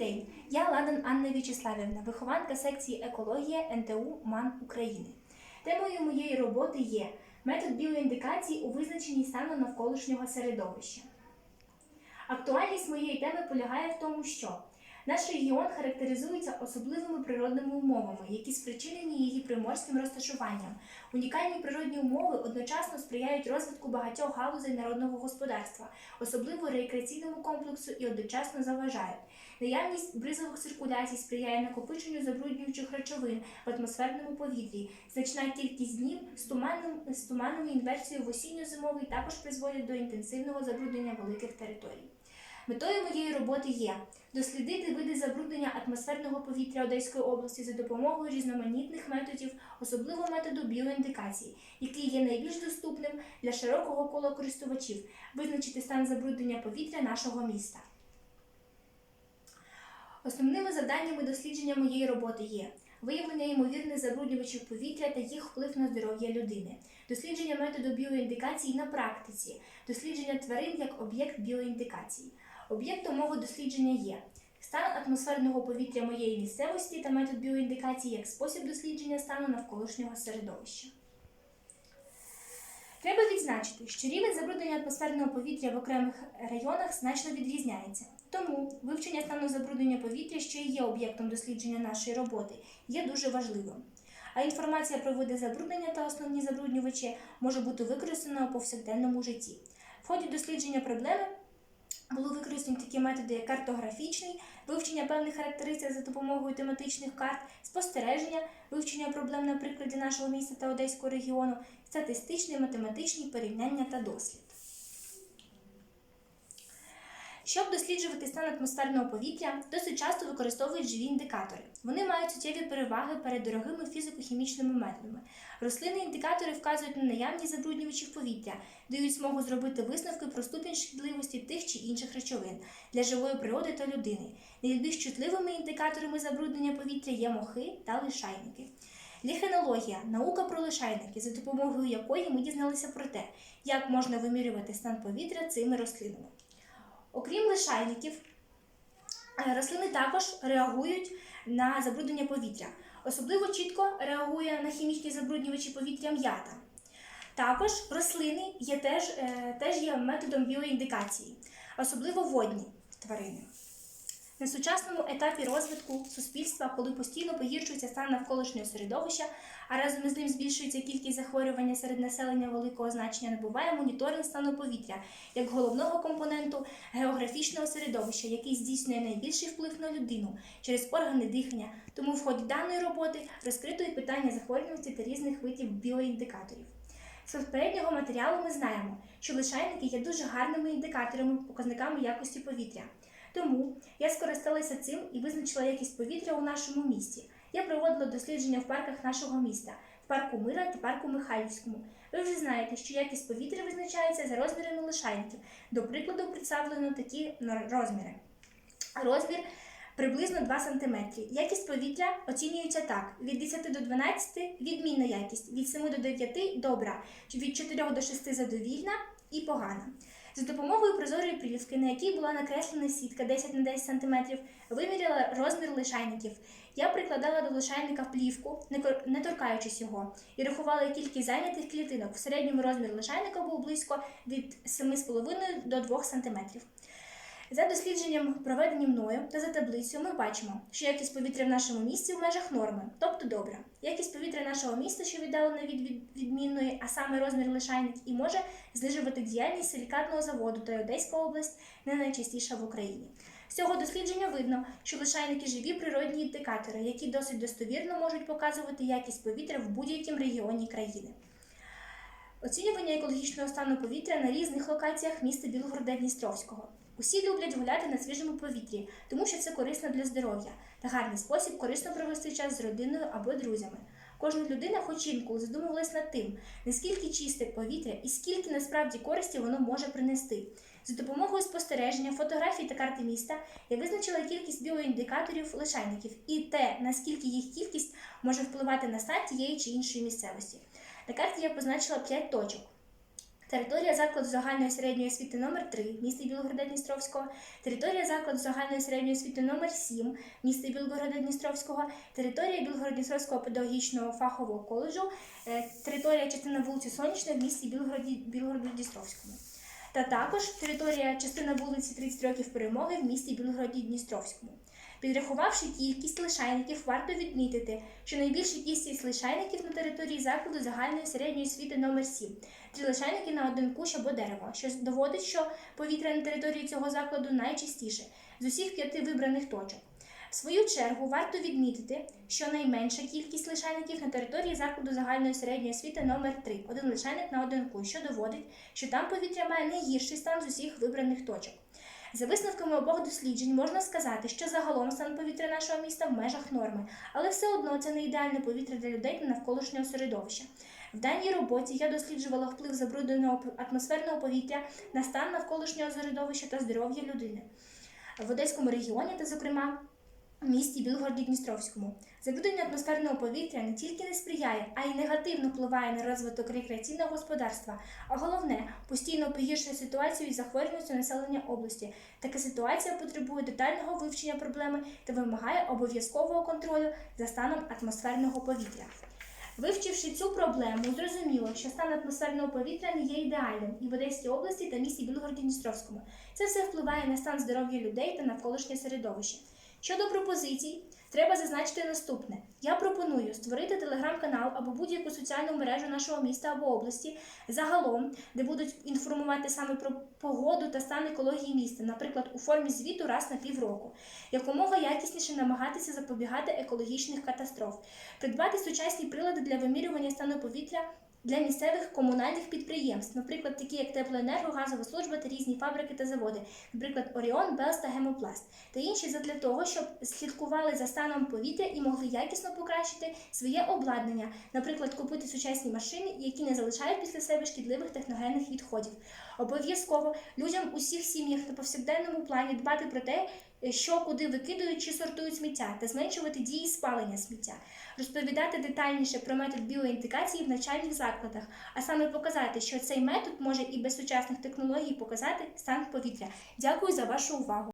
день, я Ладан Анна В'ячеславівна, вихованка секції екологія НТУ МАН України. Темою моєї роботи є метод біоіндикації у визначенні стану навколишнього середовища. Актуальність моєї теми полягає в тому, що наш регіон характеризується особливими природними умовами, які спричинені її приморським розташуванням. Унікальні природні умови одночасно сприяють розвитку багатьох галузей народного господарства, особливо рекреаційному комплексу і одночасно заважають. Наявність бризових циркуляцій сприяє накопиченню забруднюючих речовин в атмосферному повітрі. Значна кількість днів з туманним з інверсією в осінньо-зимовий також призводять до інтенсивного забруднення великих територій. Метою моєї роботи є дослідити види забруднення атмосферного повітря Одеської області за допомогою різноманітних методів, особливо методу біоіндикації, який є найбільш доступним для широкого кола користувачів, визначити стан забруднення повітря нашого міста. Основними завданнями дослідження моєї роботи є виявлення ймовірних забруднювачів повітря та їх вплив на здоров'я людини, дослідження методу біоіндикації на практиці, дослідження тварин як об'єкт біоіндикації. Об'єктом мого дослідження є стан атмосферного повітря моєї місцевості та метод біоіндикації як спосіб дослідження стану навколишнього середовища. Треба відзначити, що рівень забруднення атмосферного повітря в окремих районах значно відрізняється. Тому вивчення стану забруднення повітря, що є об'єктом дослідження нашої роботи, є дуже важливим. А інформація про види забруднення та основні забруднювачі може бути використана у повсякденному житті. В ході дослідження проблеми були використані такі методи, як картографічний, вивчення певних характеристик за допомогою тематичних карт, спостереження, вивчення проблем на прикладі нашого міста та Одеського регіону, статистичні, математичні порівняння та дослід. Щоб досліджувати стан атмосферного повітря, досить часто використовують живі індикатори. Вони мають суттєві переваги перед дорогими фізико-хімічними методами. Рослинні індикатори вказують на наявність забруднювачів повітря, дають змогу зробити висновки про ступінь шкідливості тих чи інших речовин для живої природи та людини. Найбільш чутливими індикаторами забруднення повітря є мохи та лишайники. Ліхенологія наука про лишайники, за допомогою якої ми дізналися про те, як можна вимірювати стан повітря цими рослинами. Окрім лишайників, е, рослини також реагують на забруднення повітря. Особливо чітко реагує на хімічні забруднювачі повітря м'ята. Також рослини є теж, е, теж є методом біоіндикації, особливо водні тварини. На сучасному етапі розвитку суспільства, коли постійно погіршується стан навколишнього середовища, а разом із ним збільшується кількість захворювання серед населення великого значення, набуває моніторинг стану повітря як головного компоненту географічного середовища, який здійснює найбільший вплив на людину через органи дихання. Тому в ході даної роботи розкрито і питання захворюваності та різних видів біоіндикаторів. З попереднього матеріалу ми знаємо, що лишайники є дуже гарними індикаторами, показниками якості повітря. Тому я скористалася цим і визначила якість повітря у нашому місті. Я проводила дослідження в парках нашого міста, в парку Мира та парку Михайлівському. Ви вже знаєте, що якість повітря визначається за розмірами лишайників. До прикладу, представлено такі розміри. Розмір приблизно 2 см. Якість повітря оцінюється так: від 10 до 12 відмінна якість, від 7 до 9 добра, від 4 до 6 задовільна і погана. За допомогою прозорої плівки, на якій була накреслена сітка 10 на 10 см, виміряла розмір лишайників. Я прикладала до лишайника плівку, не торкаючись його, і рахувала кількість зайнятих клітинок. В середньому розмір лишайника був близько від 7,5 до 2 см. За дослідженням, проведеним мною та за таблицею, ми бачимо, що якість повітря в нашому місті в межах норми, тобто добра. Якість повітря нашого міста, що віддалена від від- відмінної, а саме розмір лишайник, і може знижувати діяльність силікатного заводу та Одеська область не найчастіша в Україні. З цього дослідження видно, що лишайники живі природні індикатори, які досить достовірно можуть показувати якість повітря в будь-якому регіоні країни. Оцінювання екологічного стану повітря на різних локаціях міста Білгорода Дністровського. Усі люблять гуляти на свіжому повітрі, тому що це корисно для здоров'я та гарний спосіб корисно провести час з родиною або друзями. Кожна людина, хоч інколи, задумувалась над тим, наскільки чисте повітря і скільки насправді користі воно може принести. За допомогою спостереження, фотографій та карти міста я визначила кількість біоіндикаторів лишайників і те, наскільки їх кількість може впливати на стан тієї чи іншої місцевості. На карті я позначила 5 точок. Територія закладу загальної середньої освіти номер 3 міста Білгорода Дністровського, територія закладу загальної середньої освіти номер 7 міста Білгорода Дністровського, територія Білгород-Дністровського педагогічного фахового коледжу, е, територія частина вулиці Сонячної в місті Білгороді Білгороду Дністровському. Та також територія частина вулиці 30 років перемоги в місті Білгороді Дністровському. Підрахувавши кількість лишайників, варто відмітити, що найбільша кількість лишайників на території закладу загальної середньої освіти номер 7 Три лишайники на один кущ або дерево, що доводить, що повітря на території цього закладу найчистіше з усіх п'яти вибраних точок. В свою чергу варто відмітити, що найменша кількість лишайників на території закладу загальної середньої освіти номер 3 один лишайник на один кущ, що доводить, що там повітря має найгірший стан з усіх вибраних точок. За висновками обох досліджень можна сказати, що загалом стан повітря нашого міста в межах норми, але все одно це не ідеальне повітря для людей та навколишнього середовища. В даній роботі я досліджувала вплив забрудненого атмосферного повітря на стан навколишнього середовища та здоров'я людини в Одеському регіоні та, зокрема, місті Білгороді Дністровському. Забруднення атмосферного повітря не тільки не сприяє, а й негативно впливає на розвиток рекреаційного господарства, а головне постійно погіршує ситуацію із захворюваністю населення області. Така ситуація потребує детального вивчення проблеми та вимагає обов'язкового контролю за станом атмосферного повітря. Вивчивши цю проблему, зрозуміло, що стан атмосферного повітря не є ідеальним і в Одеській області та місті Білгороді Дністровському. Це все впливає на стан здоров'я людей та навколишнє середовище. Щодо пропозицій, треба зазначити наступне: я пропоную створити телеграм-канал або будь-яку соціальну мережу нашого міста або області загалом, де будуть інформувати саме про погоду та стан екології міста, наприклад, у формі звіту раз на півроку, якомога якісніше намагатися запобігати екологічних катастроф, придбати сучасні прилади для вимірювання стану повітря. Для місцевих комунальних підприємств, наприклад, такі як теплоенерго, газова служба та різні фабрики та заводи, наприклад, Оріон, Белс та Гемопласт, та інші задля того, щоб слідкували за станом повітря і могли якісно покращити своє обладнання, наприклад, купити сучасні машини, які не залишають після себе шкідливих техногенних відходів. Обов'язково людям у всіх сім'ях на повсякденному плані дбати про те, що куди викидують чи сортують сміття, та зменшувати дії спалення сміття, розповідати детальніше про метод біоіндикації в навчальних закладах, а саме показати, що цей метод може і без сучасних технологій показати стан повітря. Дякую за вашу увагу.